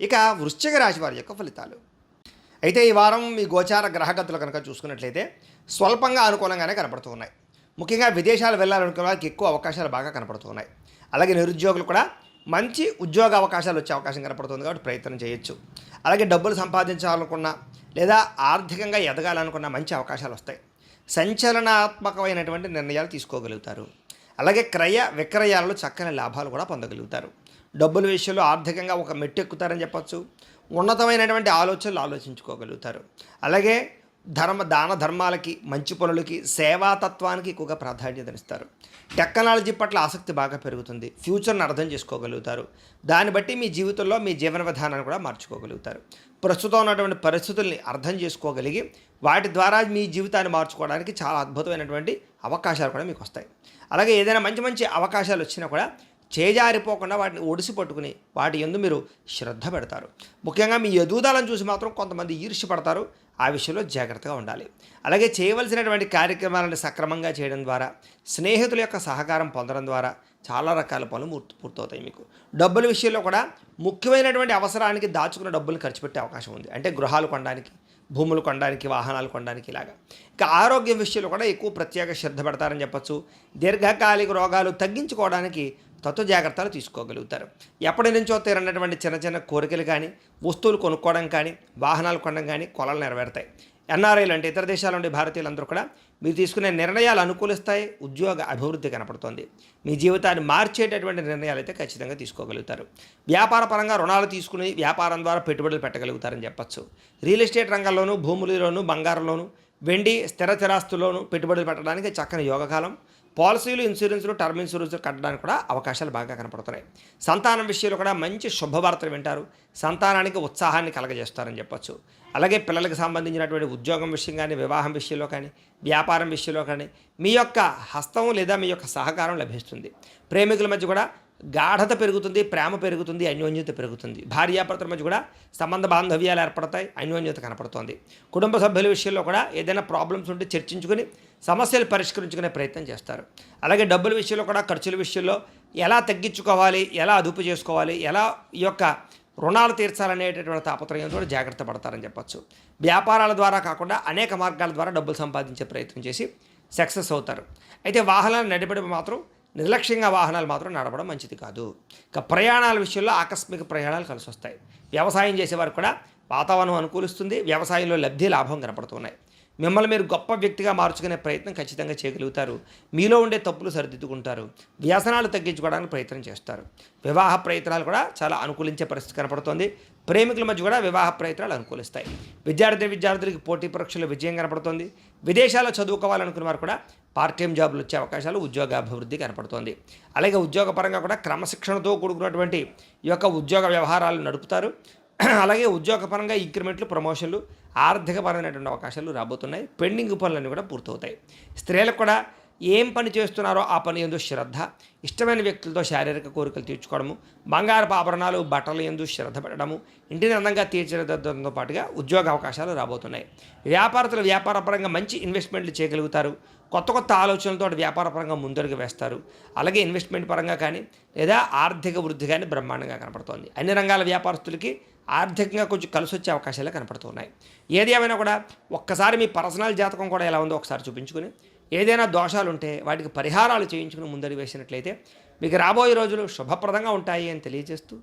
ఇక వృశ్చిక రాశి వారి యొక్క ఫలితాలు. అయితే ఈ వారం మీ గోచార గ్రహగతులు కనుక చూసుకున్నట్లయితే స్వల్పంగా అనుకూలంగానే కనపడుతూ ఉన్నాయి. ముఖ్యంగా విదేశాలు వెళ్ళాలనుకున్న వారికి ఎక్కువ అవకాశాలు బాగా కనపడుతూ ఉన్నాయి. అలాగే నిరుద్యోగులు కూడా మంచి ఉద్యోగ అవకాశాలు వచ్చే అవకాశం కనపడుతుంది కాబట్టి ప్రయత్నం చేయొచ్చు. అలాగే డబ్బులు సంపాదించాలనుకున్న లేదా ఆర్థికంగా ఎదగాలనుకున్న మంచి అవకాశాలు వస్తాయి. సంచలనాత్మకమైనటువంటి నిర్ణయాలు తీసుకోగలుగుతారు. అలాగే క్రయ విక్రయాలలో చక్కని లాభాలు కూడా పొందగలుగుతారు. డబ్బుల విషయంలో ఆర్థికంగా ఒక మెట్టెక్కుతారని ఎక్కుతారని ఉన్నతమైనటువంటి ఆలోచనలు ఆలోచించుకోగలుగుతారు. అలాగే ధర్మ దాన ధర్మాలకి మంచి పనులకి సేవాతత్వానికి ఎక్కువగా ప్రాధాన్యతనిస్తారు. టెక్నాలజీ పట్ల ఆసక్తి బాగా పెరుగుతుంది. ఫ్యూచర్ని అర్థం చేసుకోగలుగుతారు. దాన్ని బట్టి మీ జీవితంలో మీ జీవన విధానాన్ని కూడా మార్చుకోగలుగుతారు. ప్రస్తుతం ఉన్నటువంటి పరిస్థితుల్ని అర్థం చేసుకోగలిగి వాటి ద్వారా మీ జీవితాన్ని మార్చుకోవడానికి చాలా అద్భుతమైనటువంటి అవకాశాలు కూడా మీకు వస్తాయి అలాగే ఏదైనా మంచి మంచి అవకాశాలు వచ్చినా కూడా చేజారిపోకుండా వాటిని ఒడిసి పట్టుకుని వాటి ఎందు మీరు శ్రద్ధ పెడతారు. ముఖ్యంగా మీ ఎదుగుదలను చూసి మాత్రం కొంతమంది ఈర్ష్యపడతారు ఆ విషయంలో జాగ్రత్తగా ఉండాలి. అలాగే చేయవలసినటువంటి కార్యక్రమాలను సక్రమంగా చేయడం ద్వారా స్నేహితుల యొక్క సహకారం పొందడం ద్వారా చాలా రకాల పనులు పూర్తి పూర్తవుతాయి మీకు. డబ్బుల విషయంలో కూడా ముఖ్యమైనటువంటి అవసరానికి దాచుకున్న డబ్బులు ఖర్చు పెట్టే అవకాశం ఉంది. అంటే గృహాలు కొనడానికి భూములు కొనడానికి వాహనాలు కొనడానికి ఇలాగా. ఇంకా ఆరోగ్యం విషయంలో కూడా ఎక్కువ ప్రత్యేక శ్రద్ధ పెడతారని చెప్పొచ్చు. దీర్ఘకాలిక రోగాలు తగ్గించుకోవడానికి తత్వ జాగ్రత్తలు తీసుకోగలుగుతారు. ఎప్పటి నుంచో తీరనటువంటి చిన్న చిన్న కోరికలు కానీ వస్తువులు కొనుక్కోవడం కానీ వాహనాలు కొనడం కానీ కొలలు నెరవేరుతాయి. ఎన్ఆర్ఐలు అంటే ఇతర దేశాల నుండి భారతీయులందరూ కూడా మీరు తీసుకునే నిర్ణయాలు అనుకూలిస్తాయి ఉద్యోగ అభివృద్ధి కనపడుతోంది. మీ జీవితాన్ని మార్చేటటువంటి నిర్ణయాలు అయితే ఖచ్చితంగా తీసుకోగలుగుతారు. వ్యాపార పరంగా రుణాలు తీసుకుని వ్యాపారం ద్వారా పెట్టుబడులు పెట్టగలుగుతారని చెప్పచ్చు. రియల్ ఎస్టేట్ రంగంలోనూ భూములలోనూ బంగారంలోనూ వెండి స్థిర స్థిరాస్తుల్లోనూ పెట్టుబడులు పెట్టడానికి చక్కని యోగకాలం పాలసీలు ఇన్సూరెన్స్లు టర్మ్ ఇన్సూరెన్స్లు కట్టడానికి కూడా అవకాశాలు బాగా కనపడుతున్నాయి. సంతానం విషయంలో కూడా మంచి శుభవార్తలు వింటారు. సంతానానికి ఉత్సాహాన్ని కలగజేస్తారని చెప్పొచ్చు. అలాగే పిల్లలకు సంబంధించినటువంటి ఉద్యోగం విషయం కానీ వివాహం విషయంలో కానీ వ్యాపారం విషయంలో కానీ మీ యొక్క హస్తం లేదా మీ యొక్క సహకారం లభిస్తుంది. ప్రేమికుల మధ్య కూడా గాఢత పెరుగుతుంది ప్రేమ పెరుగుతుంది అన్యోన్యత పెరుగుతుంది. భార్యాభర్తల మధ్య కూడా సంబంధ బాంధవ్యాలు ఏర్పడతాయి అన్యోన్యత కనపడుతోంది. కుటుంబ సభ్యుల విషయంలో కూడా ఏదైనా ప్రాబ్లమ్స్ ఉంటే చర్చించుకుని సమస్యలు పరిష్కరించుకునే ప్రయత్నం చేస్తారు. అలాగే డబ్బుల విషయంలో కూడా ఖర్చుల విషయంలో ఎలా తగ్గించుకోవాలి ఎలా అదుపు చేసుకోవాలి ఎలా ఈ యొక్క రుణాలు తీర్చాలనేటటువంటి తాపత్రయంతో జాగ్రత్త పడతారని చెప్పచ్చు. వ్యాపారాల ద్వారా కాకుండా అనేక మార్గాల ద్వారా డబ్బులు సంపాదించే ప్రయత్నం చేసి సక్సెస్ అవుతారు. అయితే వాహనాలు నడిపడం మాత్రం నిర్లక్ష్యంగా వాహనాలు మాత్రం నడపడం మంచిది కాదు. ఇక ప్రయాణాల విషయంలో ఆకస్మిక ప్రయాణాలు కలిసి వస్తాయి వ్యవసాయం చేసేవారు కూడా వాతావరణం అనుకూలిస్తుంది. వ్యవసాయంలో లబ్ధి లాభం కనపడుతున్నాయి. మిమ్మల్ని మీరు గొప్ప వ్యక్తిగా మార్చుకునే ప్రయత్నం ఖచ్చితంగా చేయగలుగుతారు. మీలో ఉండే తప్పులు సరిదిద్దుకుంటారు. వ్యసనాలు తగ్గించుకోవడానికి ప్రయత్నం చేస్తారు. వివాహ ప్రయత్నాలు కూడా చాలా అనుకూలించే పరిస్థితి కనపడుతోంది. ప్రేమికుల మధ్య కూడా వివాహ ప్రయత్నాలు అనుకూలిస్తాయి. విద్యార్థి విద్యార్థులకి పోటీ పరీక్షలు విజయం కనపడుతోంది. విదేశాల్లో చదువుకోవాలనుకున్న వారు కూడా పార్ట్ టైం జాబులు వచ్చే అవకాశాలు ఉద్యోగ అభివృద్ధి కనపడుతోంది. అలాగే ఉద్యోగపరంగా కూడా క్రమశిక్షణతో కూడుకున్నటువంటి ఈ యొక్క ఉద్యోగ వ్యవహారాలు నడుపుతారు. అలాగే ఉద్యోగపరంగా ఇంక్రిమెంట్లు ప్రమోషన్లు ఆర్థికపరమైనటువంటి అవకాశాలు రాబోతున్నాయి. పెండింగ్ పనులన్నీ కూడా పూర్తవుతాయి. స్త్రీలకు కూడా ఏం పని చేస్తున్నారో ఆ పని ఎందు శ్రద్ధ ఇష్టమైన వ్యక్తులతో శారీరక కోరికలు తీర్చుకోవడము బంగారపు ఆభరణాలు బట్టలు ఎందు శ్రద్ధ పెట్టడము ఇంటిని అందంగా తీర్చిదిద్దడంతో పాటుగా ఉద్యోగ అవకాశాలు రాబోతున్నాయి. వ్యాపారస్తులు వ్యాపారపరంగా మంచి ఇన్వెస్ట్మెంట్లు చేయగలుగుతారు. కొత్త కొత్త ఆలోచనలతో వ్యాపారపరంగా ముందడుగు వేస్తారు. అలాగే ఇన్వెస్ట్మెంట్ పరంగా కానీ లేదా ఆర్థిక వృద్ధి కానీ బ్రహ్మాండంగా కనపడుతోంది. అన్ని రంగాల వ్యాపారస్తులకి ఆర్థికంగా కొంచెం కలిసి వచ్చే అవకాశాలు కనపడుతున్నాయి. ఏది ఏమైనా కూడా ఒక్కసారి మీ పర్సనల్ జాతకం కూడా ఎలా ఉందో ఒకసారి చూపించుకుని ఏదైనా దోషాలు ఉంటే వాటికి పరిహారాలు చేయించుకుని ముందడి వేసినట్లయితే మీకు రాబోయే రోజులు శుభప్రదంగా ఉంటాయి అని తెలియజేస్తూ